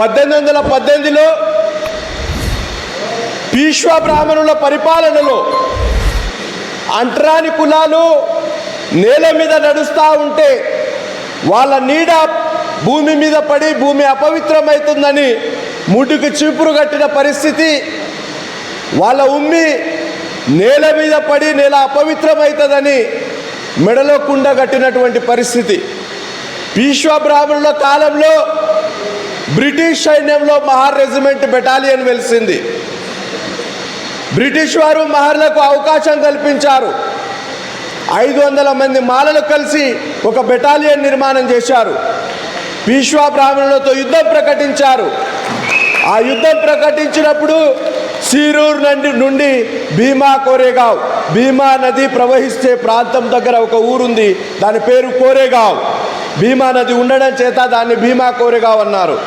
పద్దెనిమిది వందల పద్దెనిమిదిలో పీశ్వ బ్రాహ్మణుల పరిపాలనలో అంటరాని కులాలు నేల మీద నడుస్తూ ఉంటే వాళ్ళ నీడ భూమి మీద పడి భూమి అపవిత్రమవుతుందని ముడ్డుకు చీపురు కట్టిన పరిస్థితి వాళ్ళ ఉమ్మి నేల మీద పడి నేల అపవిత్రమవుతుందని మెడలో కుండ కట్టినటువంటి పరిస్థితి. పీశ్వ బ్రాహ్మణుల కాలంలో బ్రిటిష్ సైన్యంలో మహార్ రెజిమెంట్ బెటాలియన్ వెలిసింది. బ్రిటిష్ వారు మహర్లకు అవకాశం కల్పించారు. ఐదు వందల మంది మాలలు కలిసి ఒక బెటాలియన్ నిర్మాణం చేశారు. పీష్వా బ్రాహ్మణులతో యుద్ధం ప్రకటించారు. ఆ యుద్ధం ప్రకటించినప్పుడు సీరూర్ నుండి నుండి భీమా కోరేగావ్ భీమా నది ప్రవహిస్తే ప్రాంతం దగ్గర ఒక ఊరుంది దాని పేరు కోరేగావ్. భీమా నది ఉండడం చేత దాన్ని భీమా కోరేగావ్ అన్నారు.